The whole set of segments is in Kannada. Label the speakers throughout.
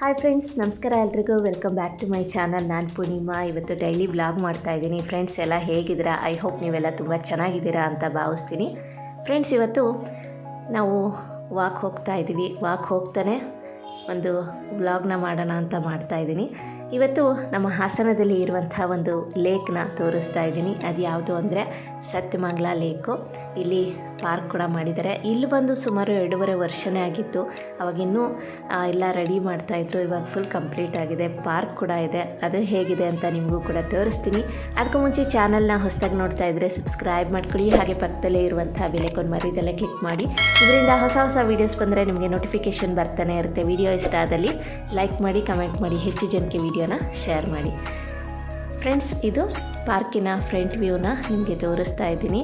Speaker 1: ಹಾಯ್ ಫ್ರೆಂಡ್ಸ್ ನಮಸ್ಕಾರ ಎಲ್ರಿಗೂ. Welcome back to my channel ನಾನು ಪೂರ್ಣಿಮಾ. ಇವತ್ತು ಡೈಲಿ ಬ್ಲಾಗ್ ಮಾಡ್ತಾ ಇದ್ದೀನಿ. ಫ್ರೆಂಡ್ಸ್ ಎಲ್ಲ ಹೇಗಿದ್ದೀರಾ? ಐ ಹೋಪ್ ನೀವೆಲ್ಲ ತುಂಬ ಚೆನ್ನಾಗಿದ್ದೀರಾ ಅಂತ ಭಾವಿಸ್ತೀನಿ. ಫ್ರೆಂಡ್ಸ್ ಇವತ್ತು ನಾವು ವಾಕ್ ಹೋಗ್ತಾ ಇದ್ದೀವಿ. ವಾಕ್ ಹೋಗ್ತಾನೆ ಒಂದು ವ್ಲಾಗ್ನ ಮಾಡೋಣ ಅಂತ ಮಾಡ್ತಾ ಇದ್ದೀನಿ. ಇವತ್ತು ನಮ್ಮ ಹಾಸನದಲ್ಲಿ ಇರುವಂಥ ಒಂದು ಲೇಕ್ನ ತೋರಿಸ್ತಾ ಇದ್ದೀನಿ. ಅದು ಯಾವುದು ಅಂದರೆ ಸತ್ಯಮಂಗ್ಲಾ ಲೇಕು ಇಲ್ಲಿ ಪಾರ್ಕ್ ಕೂಡ ಮಾಡಿದ್ದಾರೆ. ಇಲ್ಲಿ ಬಂದು ಸುಮಾರು ಎರಡೂವರೆ ವರ್ಷನೇ ಆಗಿತ್ತು. ಅವಾಗಿನ್ನೂ ಎಲ್ಲ ರೆಡಿ ಮಾಡ್ತಾಯಿದ್ರು ಇವಾಗ ಫುಲ್ ಕಂಪ್ಲೀಟ್ ಆಗಿದೆ. ಪಾರ್ಕ್ ಕೂಡ ಇದೆ. ಅದು ಹೇಗಿದೆ ಅಂತ ನಿಮಗೂ ಕೂಡ ತೋರಿಸ್ತೀನಿ. ಅದಕ್ಕೂ ಮುಂಚೆ ಚಾನಲ್ನ ಹೊಸದಾಗಿ ನೋಡ್ತಾ ಇದ್ದರೆ ಸಬ್ಸ್ಕ್ರೈಬ್ ಮಾಡ್ಕೊಳ್ಳಿ. ಹಾಗೆ ಪಕ್ಕದಲ್ಲೇ ಇರುವಂಥ ಬೆಲೆಕೊಂಡು ಮರಿದೆಲ್ಲ ಕ್ಲಿಕ್ ಮಾಡಿ. ಇದರಿಂದ ಹೊಸ ಹೊಸ ವೀಡಿಯೋಸ್ ಬಂದರೆ ನಿಮಗೆ ನೋಟಿಫಿಕೇಷನ್ ಬರ್ತಾನೆ ಇರುತ್ತೆ. ವಿಡಿಯೋ ಇಷ್ಟ ಆದಲ್ಲಿ ಲೈಕ್ ಮಾಡಿ ಕಮೆಂಟ್ ಮಾಡಿ, ಹೆಚ್ಚು ಜನಕ್ಕೆ ವಿಡಿಯೋನ ಶೇರ್ ಮಾಡಿ. ಫ್ರೆಂಡ್ಸ್ ಇದು ಪಾರ್ಕಿನ ಫ್ರಂಟ್ ವ್ಯೂನ ನಿಮಗೆ ತೋರಿಸ್ತಾ ಇದ್ದೀನಿ.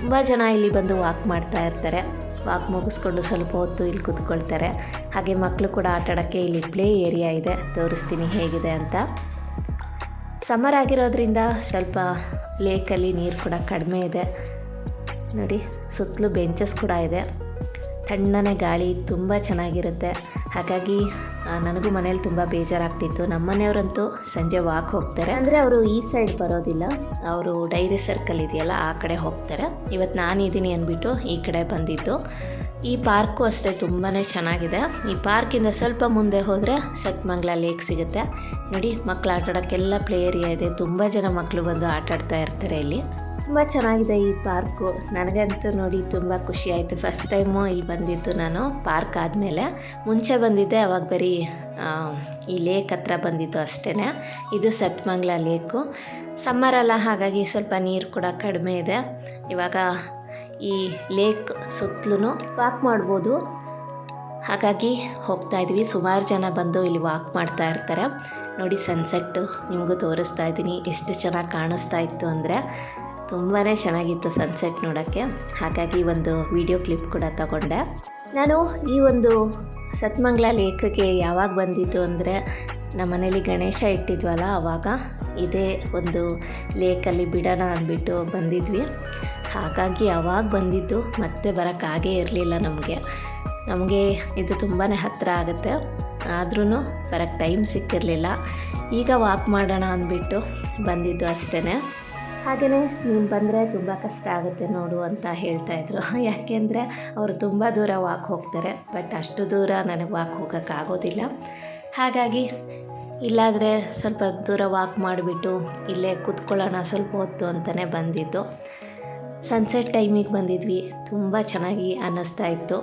Speaker 1: ತುಂಬ ಜನ ಇಲ್ಲಿ ಬಂದು ವಾಕ್ ಮಾಡ್ತಾ ಇರ್ತಾರೆ. ವಾಕ್ ಮುಗಿಸ್ಕೊಂಡು ಸ್ವಲ್ಪ ಹೊತ್ತು ಇಲ್ಲಿ ಕೂತ್ಕೊಳ್ತಾರೆ. ಹಾಗೆ ಮಕ್ಕಳು ಕೂಡ ಆಟಾಡೋಕ್ಕೆ ಇಲ್ಲಿ ಪ್ಲೇ ಏರಿಯಾ ಇದೆ. ತೋರಿಸ್ತೀನಿ ಹೇಗಿದೆ ಅಂತ. ಸಮ್ಮರ್ ಆಗಿರೋದ್ರಿಂದ ಸ್ವಲ್ಪ ಲೇಕಲ್ಲಿ ನೀರು ಕೂಡ ಕಡಿಮೆ ಇದೆ. ನೋಡಿ, ಸುತ್ತಲೂ ಬೆಂಚಸ್ ಕೂಡ ಇದೆ. ತಣ್ಣನೆ ಗಾಳಿ, ತುಂಬ ಚೆನ್ನಾಗಿರುತ್ತೆ. ಹಾಗಾಗಿ ನನಗೂ ಮನೇಲಿ ತುಂಬ ಬೇಜಾರಾಗ್ತಿತ್ತು. ನಮ್ಮ ಮನೆಯವರಂತೂ ಸಂಜೆ ವಾಕ್ ಹೋಗ್ತಾರೆ. ಅಂದರೆ ಅವರು ಈ ಸೈಡ್ ಬರೋದಿಲ್ಲ? ಅವರು ಡೈರಿ ಸರ್ಕಲ್ ಇದೆಯಲ್ಲ ಆ ಕಡೆ ಹೋಗ್ತಾರೆ. ಇವತ್ತು ನಾನಿದ್ದೀನಿ ಅಂದ್ಬಿಟ್ಟು ಈ ಕಡೆ ಬಂದಿದ್ದು. ಈ ಪಾರ್ಕು ಅಷ್ಟೇ ತುಂಬಾ ಚೆನ್ನಾಗಿದೆ. ಈ ಪಾರ್ಕಿಂದ ಸ್ವಲ್ಪ ಮುಂದೆ ಹೋದರೆ ಸತ್ಮಂಗ್ಲ ಲೇಕ್ ಸಿಗುತ್ತೆ. ನೋಡಿ ಮಕ್ಕಳು ಆಟ ಆಡೋಕ್ಕೆಲ್ಲ ಪ್ಲೇ ಏರಿಯಾ ಇದೆ. ತುಂಬ ಜನ ಮಕ್ಕಳು ಬಂದು ಆಟ ಆಡ್ತಾ ಇರ್ತಾರೆ ಇಲ್ಲಿ. ತುಂಬ ಚೆನ್ನಾಗಿದೆ ಈ ಪಾರ್ಕು. ನನಗಂತೂ ನೋಡಿ ತುಂಬ ಖುಷಿ ಆಯಿತು. ಫಸ್ಟ್ ಟೈಮು ಇಲ್ಲಿ ಬಂದಿದ್ದು ನಾನು ಪಾರ್ಕ್ ಆದಮೇಲೆ. ಮುಂಚೆ ಬಂದಿದ್ದೆ, ಅವಾಗ ಬರೀ ಈ ಲೇಕ್ ಹತ್ರ ಬಂದಿದ್ದು ಅಷ್ಟೇ ಇದು ಸತ್ಮಂಗ್ಲ ಲೇಕು. ಸಮ್ಮರಲ್ಲ ಹಾಗಾಗಿ ಸ್ವಲ್ಪ ನೀರು ಕೂಡ ಕಡಿಮೆ ಇದೆ. ಇವಾಗ ಈ ಲೇಕ್ ಸುತ್ತಲೂ ವಾಕ್ ಮಾಡ್ಬೋದು. ಹಾಗಾಗಿ ಹೋಗ್ತಾ ಇದ್ವಿ. ಸುಮಾರು ಜನ ಬಂದು ಇಲ್ಲಿ ವಾಕ್ ಮಾಡ್ತಾ ಇರ್ತಾರೆ. ನೋಡಿ ಸನ್ಸೆಟ್ಟು ನಿಮಗೂ ತೋರಿಸ್ತಾ ಇದ್ದೀನಿ. ಎಷ್ಟು ಚೆನ್ನಾಗಿ ಕಾಣಿಸ್ತಾ ಇತ್ತು ಅಂದರೆ. ತುಂಬಾ ಚೆನ್ನಾಗಿತ್ತು ಸನ್ಸೆಟ್ ನೋಡೋಕ್ಕೆ. ಹಾಗಾಗಿ ಒಂದು ವಿಡಿಯೋ ಕ್ಲಿಪ್ ಕೂಡ ತಗೊಂಡೆ. ನಾನು ಈ ಒಂದು ಸತ್ಮಂಗ್ಲ ಲೇಖಕ್ಕೆ ಯಾವಾಗ ಬಂದಿದ್ದು ಅಂದರೆ ನಮ್ಮ ಮನೇಲಿ ಗಣೇಶ ಇಟ್ಟಿದ್ವಲ್ಲ ಆವಾಗ ಇದೇ ಒಂದು ಲೇಕಲ್ಲಿ ಬಿಡೋಣ ಅಂದ್ಬಿಟ್ಟು ಬಂದಿದ್ವಿ. ಹಾಗಾಗಿ ಆವಾಗ ಬಂದಿದ್ದು ಮತ್ತೆ ಬರೋಕ್ಕಾಗೇ ಇರಲಿಲ್ಲ ನಮಗೆ. ನಮಗೆ ಇದು ತುಂಬಾ ಹತ್ತಿರ ಆಗುತ್ತೆ. ಆದ್ರೂ ಬರೋಕ್ಕೆ ಟೈಮ್ ಸಿಕ್ಕಿರಲಿಲ್ಲ. ಈಗ ವಾಕ್ ಮಾಡೋಣ ಅಂದ್ಬಿಟ್ಟು ಬಂದಿದ್ದು ಅಷ್ಟೇ ಹಾಗೆಯೇ ನೀನು ಬಂದರೆ ತುಂಬ ಕಷ್ಟ ಆಗುತ್ತೆ ನೋಡು ಅಂತ ಹೇಳ್ತಾಯಿದ್ರು ಯಾಕೆಂದರೆ ಅವರು ತುಂಬ ದೂರ ವಾಕ್ ಹೋಗ್ತಾರೆ ಬಟ್ ಅಷ್ಟು ದೂರ ನನಗೆ ವಾಕ್ ಹೋಗೋಕ್ಕಾಗೋದಿಲ್ಲ ಹಾಗಾಗಿ ಇಲ್ಲಾದರೆ ಸ್ವಲ್ಪ ದೂರ ವಾಕ್ ಮಾಡಿಬಿಟ್ಟು ಇಲ್ಲೇ ಕೂತ್ಕೊಳ್ಳೋಣ ಸ್ವಲ್ಪ ಹೊತ್ತು ಅಂತಲೇ ಬಂದಿದ್ದು. ಸನ್ಸೆಟ್ ಟೈಮಿಗೆ ಬಂದಿದ್ವಿ, ತುಂಬ ಚೆನ್ನಾಗಿ ಅನ್ನಿಸ್ತಾ ಇತ್ತು.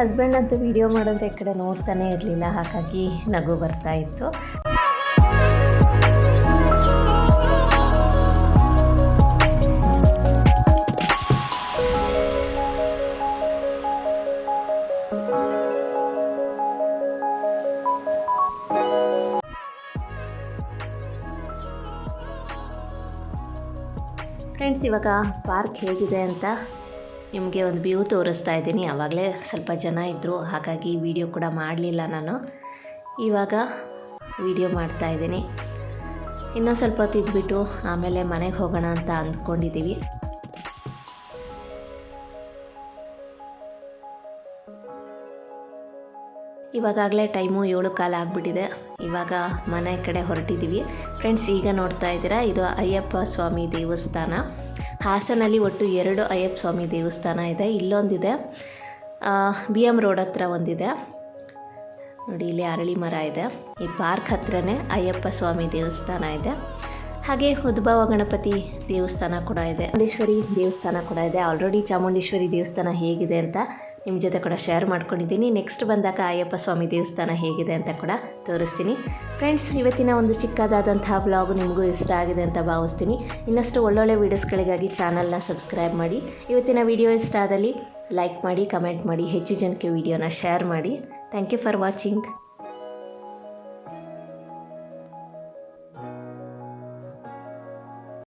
Speaker 1: ಹಸ್ಬೆಂಡ್ ಅಂತೂ ವಿಡಿಯೋ ಮಾಡಿದ್ರೆ ಈ ಕಡೆ ನೋಡ್ತಾನೆ ಇರಲಿಲ್ಲ, ಹಾಗಾಗಿ ನಗು ಬರ್ತಾ ಇತ್ತು. ಫ್ರೆಂಡ್ಸ್ ಇವಾಗ ಪಾರ್ಕ್ ಹೇಗಿದೆ ಅಂತ ನಿಮಗೆ ಒಂದು ವ್ಯೂ ತೋರಿಸ್ತಾ ಇದ್ದೀನಿ. ಆವಾಗಲೇ ಸ್ವಲ್ಪ ಜನ ಇದ್ದರು ಹಾಗಾಗಿ ವಿಡಿಯೋ ಕೂಡ ಮಾಡಲಿಲ್ಲ ನಾನು. ಇವಾಗ ವಿಡಿಯೋ ಮಾಡ್ತಾ ಇದ್ದೀನಿ. ಇನ್ನೂ ಸ್ವಲ್ಪ ಹೊತ್ತು ಆಮೇಲೆ ಮನೆಗೆ ಹೋಗೋಣ ಅಂತ ಅಂದ್ಕೊಂಡಿದ್ದೀವಿ. ಇವಾಗಲೇ ಟೈಮು ಏಳು ಕಾಲ ಆಗಿಬಿಟ್ಟಿದೆ. ಇವಾಗ ಮನೆ ಕಡೆ ಹೊರಟಿದ್ದೀವಿ ಫ್ರೆಂಡ್ಸ್ ಈಗ ನೋಡ್ತಾ ಇದ್ದೀರಾ, ಇದು ಅಯ್ಯಪ್ಪ ಸ್ವಾಮಿ ದೇವಸ್ಥಾನ. ಹಾಸನಲ್ಲಿ ಒಟ್ಟು ಎರಡು ಅಯ್ಯಪ್ಪ ಸ್ವಾಮಿ ದೇವಸ್ಥಾನ ಇದೆ. ಇಲ್ಲೊಂದಿದೆ ಬಿ ಎಂ ರೋಡ್ ಹತ್ರ ಒಂದಿದೆ. ನೋಡಿ, ಇಲ್ಲಿ ಅರಳಿ ಮರ ಇದೆ. ಈ ಪಾರ್ಕ್ ಹತ್ರನೇ ಅಯ್ಯಪ್ಪ ಸ್ವಾಮಿ ದೇವಸ್ಥಾನ ಇದೆ. ಹಾಗೆ ಉದ್ಭವ ಗಣಪತಿ ದೇವಸ್ಥಾನ ಕೂಡ ಇದೆ. ಚಾಮುಂಡೇಶ್ವರಿ ದೇವಸ್ಥಾನ ಕೂಡ ಇದೆ. ಆಲ್ರೆಡಿ ಚಾಮುಂಡೇಶ್ವರಿ ದೇವಸ್ಥಾನ ಹೇಗಿದೆ ಅಂತ ನಿಮ್ಮ ಜೊತೆ ಕೂಡ ಶೇರ್ ಮಾಡ್ಕೊಂಡಿದ್ದೀನಿ. ನೆಕ್ಸ್ಟ್ ಬಂದಾಗ ಅಯ್ಯಪ್ಪ ಸ್ವಾಮಿ ದೇವಸ್ಥಾನ ಹೇಗಿದೆ ಅಂತ ಕೂಡ ತೋರಿಸ್ತೀನಿ. ಫ್ರೆಂಡ್ಸ್ ಇವತ್ತಿನ ಒಂದು ಚಿಕ್ಕದಾದಂತಹ ಬ್ಲಾಗ್ ನಿಮಗೂ ಇಷ್ಟ ಆಗಿದೆ ಅಂತ ಭಾವಿಸ್ತೀನಿ. ಇನ್ನಷ್ಟು ಒಳ್ಳೊಳ್ಳೆ ವೀಡಿಯೋಸ್ಗಳಿಗಾಗಿ ಚಾನಲ್ನ ಸಬ್ಸ್ಕ್ರೈಬ್ ಮಾಡಿ. ಇವತ್ತಿನ ವಿಡಿಯೋ ಇಷ್ಟ ಆದಲ್ಲಿ ಲೈಕ್ ಮಾಡಿ ಕಮೆಂಟ್ ಮಾಡಿ, ಹೆಚ್ಚು ಜನಕ್ಕೆ ವಿಡಿಯೋನ ಶೇರ್ ಮಾಡಿ. Thank you for watching